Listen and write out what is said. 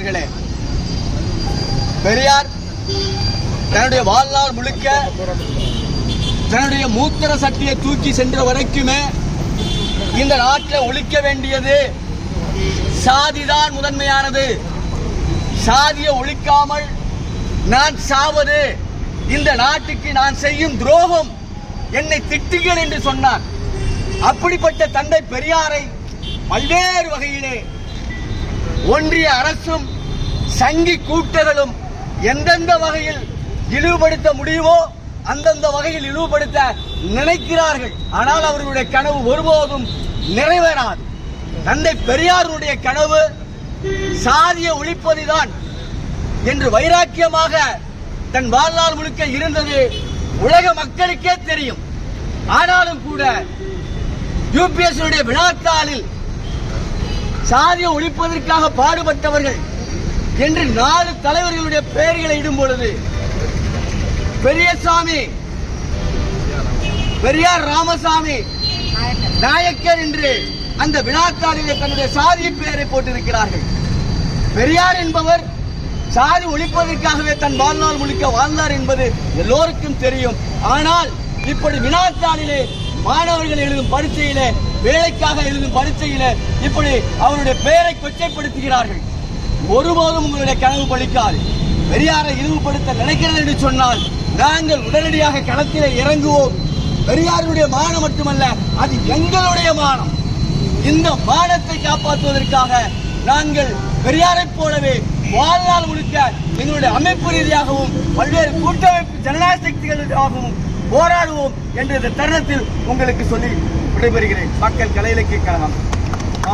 அவர்களே பெரியார் தன்னுடைய வாழ்நாள் முழுக்க தன்னுடைய மூத்திர சட்டியை தூக்கி சென்ற வரைக்குமே இந்த நாட்டில் ஒழிக்க வேண்டியது சாதிதான் முதன்மையானது. சாதியை ஒழிக்காமல் நான் சாவது இந்த நாட்டுக்கு நான் செய்யும் துரோகம் என்னை திட்டுங்கள் என்று சொன்னார். அப்படிப்பட்ட தந்தை பெரியாரை பல்வேறு வகையிலே ஒன்றிய அரசும் சங்கி கூட்டங்களும் எந்தெந்த வகையில் இழிவுபடுத்த முடியுமோ அந்தந்த வகையில் இழிவுபடுத்த நினைக்கிறார்கள். ஆனால் அவர்களுடைய கனவு ஒருபோதும் நிறைவேறாது. தந்தை பெரியாருடைய கனவு சாதிய ஒழிப்பதுதான் என்று வைராக்கியமாக தன் வாழ்நாள் முழுக்க இருந்தது உலக மக்களுக்கே தெரியும். ஆனாலும் கூட யூபிஎஸ் வினாத்தாளில் சாதியை ஒழிப்பதற்காக பாடுபட்டவர்கள் என்று நாலு தலைவர்களுடைய பெயர்களை இடும் பொழுது பெரியசாமி பெரியார் ராமசாமி நாயக்கர் என்று அந்த வினாத்தாளிலே தன்னுடைய சாதி பெயரை போட்டிருக்கிறார்கள். பெரியார் என்பவர் சாதி ஒழிப்பதற்காகவே தன் வாழ்நாள் முழுக்க வாழ்ந்தார் என்பது எல்லோருக்கும் தெரியும். ஆனால் இப்படி வினாத்தாளிலே மாணவர்கள் எழுதும் பரீட்சையிலே வேலைக்காக எழுதும் பரீட்சையில இப்படி அவருடைய பெயரை கொச்சைப்படுத்துகிறார்கள். ஒருபோதும் உங்களுடைய கனவு பலிக்காது பெரியாரை இழிவுபடுத்த நினைக்கிறது என்று சொன்னால் நாங்கள் உடனடியாக களத்திலே இறங்குவோம். பெரியாருடைய மானம் மட்டுமல்ல அது எங்களுடைய மானம். இந்த மானத்தை காப்பாற்றுவதற்காக நாங்கள் பெரியாரைப் போலவே வாழ்நாள் முழுக்க எங்களுடைய அமைப்பு ரீதியாகவும் பல்வேறு கூட்டமைப்பு ஜனநாயக சக்திகளுக்காகவும் போராடுவோம் என்ற இந்த தருணத்தில் உங்களுக்கு சொல்லி விடைபெறுகிறேன் மக்கள் கலை இலக்கிய கழகம்